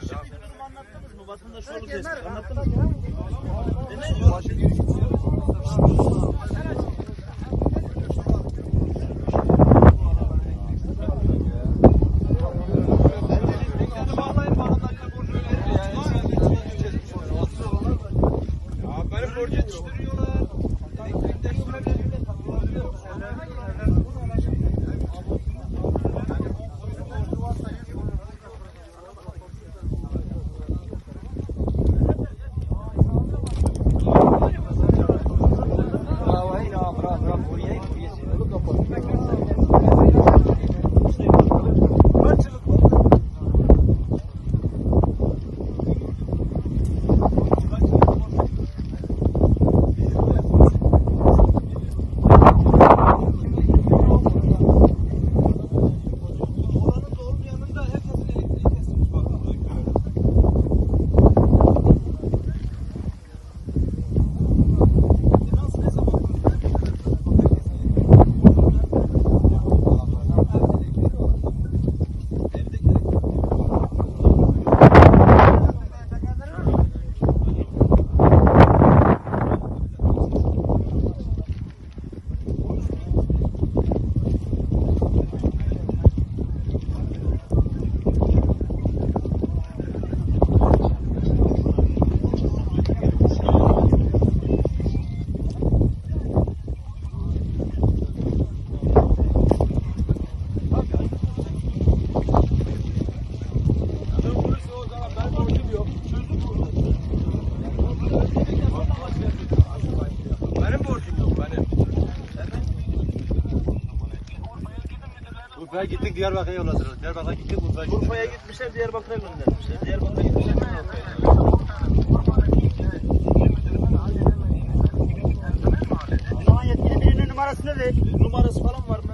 Şimdi durum anlattınız mı? Vatandaş yolu tespit anlattınız mı? Benim borcu yetiştiriyorlar. Elektrikten Oranın Benim borcum yok benim. Urfa'ya gittik Diyarbakır'a yolladılar. Diyarbakır'a gittik Urfa'ya gittik. Urfa'ya gitmişler Diyarbakır'a göndermişler. Diyarbakır'a gitmişler Urfa'ya. Numarasını ver. Numarası falan var mı?